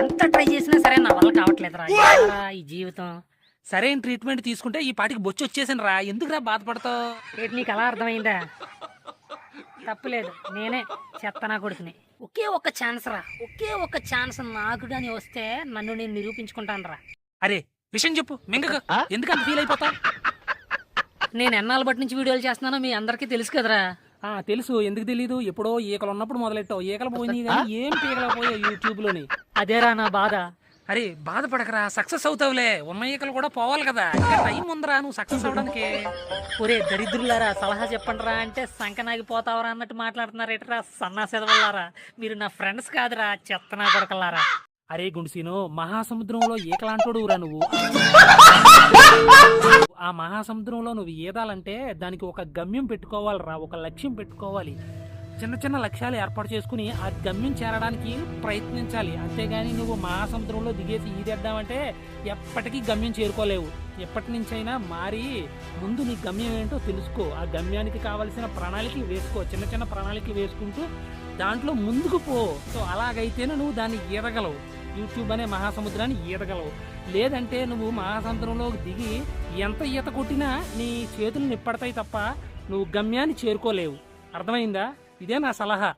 ఎంత ట్రై చేసినా సరే నా వల్ల కావట్లేదురా. ఏంట్రా ఈ జీవితం? సరైన ట్రీట్మెంట్ తీసుకుంటే ఈ పాటికి బొచ్చి వచ్చేసాను రా ఎందుకురా బాధపడతావు? నీకు అలా అర్థమైందా? తప్పులేదు. నేనే చెత్తనా కొడుకుని. ఒకే ఒక్క ఛాన్స్ రా. ఒకే ఒక్క ఛాన్స్ నాకు గాని వస్తే నన్ను నేను నిరూపించుకుంటాను రా అరే విషయం చెప్పు. మింగక. ఎందుకు అంత ఫీల్ అయిపోతావు? నేను ఎన్నాళ్ళ బట్టి నుంచి వీడియోలు చేస్తున్నానో మీ అందరికీ తెలుసు కదరా. తెలుసు. ఎందుకు తెలీదు? ఎప్పుడో ఈకలు ఉన్నప్పుడు మొదలెట్టావు. ఈకలు పోయినాయి కానీ ఏం పీకలు యూట్యూబ్లోని అదేరా నా బాధ. అరే బాధపడకరా. సక్సెస్ అవుతావులే. ఉన్న ఈకలు కూడా పోవాలి కదా. టైం ఉందిరా నువ్వు సక్సెస్ అవడానికి. ఒరే దరిద్రులారా సలహా చెప్పండి రా అంటే సంకనాగి పోతావరా అన్నట్టు మాట్లాడుతున్నారు. ఎట్రా సన్నా సెదవల్లారా మీరు నా ఫ్రెండ్స్ కాదురా చెత్తనా కొడకల్లారా? అరే గుండ్సీను మహాసముద్రంలో ఈకలాంటోడు రా నువ్వు. మహాసముద్రంలో నువ్వు ఈదాలంటే దానికి ఒక గమ్యం పెట్టుకోవాలిరా ఒక లక్ష్యం పెట్టుకోవాలి. చిన్న చిన్న లక్ష్యాలు ఏర్పాటు చేసుకుని ఆ గమ్యం చేరడానికి ప్రయత్నించాలి. అంతేగాని నువ్వు మహాసముద్రంలో దిగేసి ఈదేద్దామంటే ఎప్పటికీ గమ్యం చేరుకోలేవు. ఎప్పటి నుంచైనా మారి ముందు నీ గమ్యం ఏంటో తెలుసుకో. ఆ గమ్యానికి కావలసిన ప్రణాళిక వేసుకో. చిన్న చిన్న ప్రణాళిక వేసుకుంటూ దాంట్లో ముందుకు పో. సో అలాగైతేనే నువ్వు దాన్ని ఈదగలవు. యూట్యూబ్ అనే మహాసముద్రాన్ని ఈదగలవు. లేదంటే నువ్వు మహాసముద్రంలో దిగి ఎంత ఈత కొట్టినా నీ చేతులు నిప్పడతాయి తప్ప నువ్వు గమ్యాన్ని చేరుకోలేవు. అర్థమైందా? ఇదే నా సలహా.